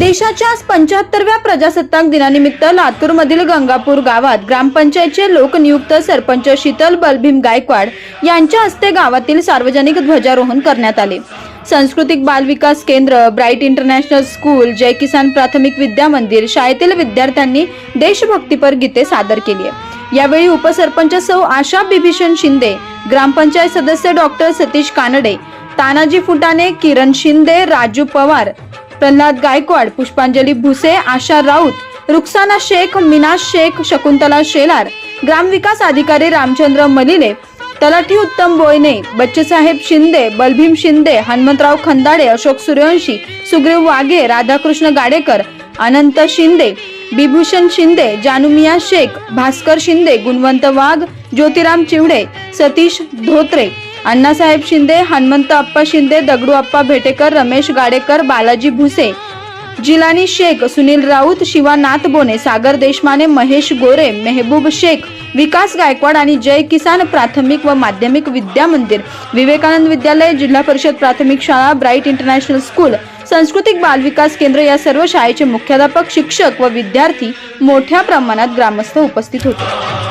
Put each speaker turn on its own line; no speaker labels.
देशाच्या पंच्याहत्तरव्या प्रजासत्ताक दिनानिमित्त लातूरमधील गंगापूर गावात ग्रामपंचायतचे लोकनियुक्त सरपंच शीतल बलभीम गायकवाड यांच्या हस्ते गावातील सार्वजनिक ध्वजारोहण करण्यात आले. सांस्कृतिक बाल विकास केंद्र ब्राईट इंटरनॅशनल स्कूल जय किसान प्राथमिक विद्या मंदिर शाळेतील विद्यार्थ्यांनी देशभक्तीपर गीते सादर केली यावेळी उपसरपंच सौ आशा बिभीषण शिंदे ग्रामपंचायत सदस्य डॉक्टर सतीश कानडे तानाजी फुटाणे किरण शिंदे राजू पवार प्रल्हाद गायकवाड पुष्पांजली भुसे आशा राऊत रुक्साना शेख मीना शेख शकुंतला शेलार ग्रामविकास अधिकारी रामचंद्र मलिले तलाठी उत्तम बोयने बच्चेसाहेब शिंदे बलभीम शिंदे हनुमंतराव खंदाडे अशोक सूर्यवंशी सुग्रीव वाघे राधाकृष्ण गाडेकर अनंत शिंदे बिभूषण शिंदे जानुमिया शेख भास्कर शिंदे गुणवंत वाघ ज्योतिराम चिवडे सतीश धोत्रे अण्णासाहेब शिंदे हनुमंत अप्पा शिंदे दगडू अप्पा भेटेकर रमेश गाडेकर बालाजी भुसे जिलानी शेख सुनील राऊत शिवा बोने सागर देशमाने महेश गोरे मेहबूब शेख विकास गायकवाड आणि जय किसान प्राथमिक व माध्यमिक विद्या मंदिर विवेकानंद विद्यालय जिल्हा परिषद प्राथमिक शाळा ब्राईट इंटरनॅशनल स्कूल सांस्कृतिक बाल विकास केंद्र या सर्व शाळेचे मुख्याध्यापक शिक्षक व विद्यार्थी मोठ्या प्रमाणात ग्रामस्थ उपस्थित होते.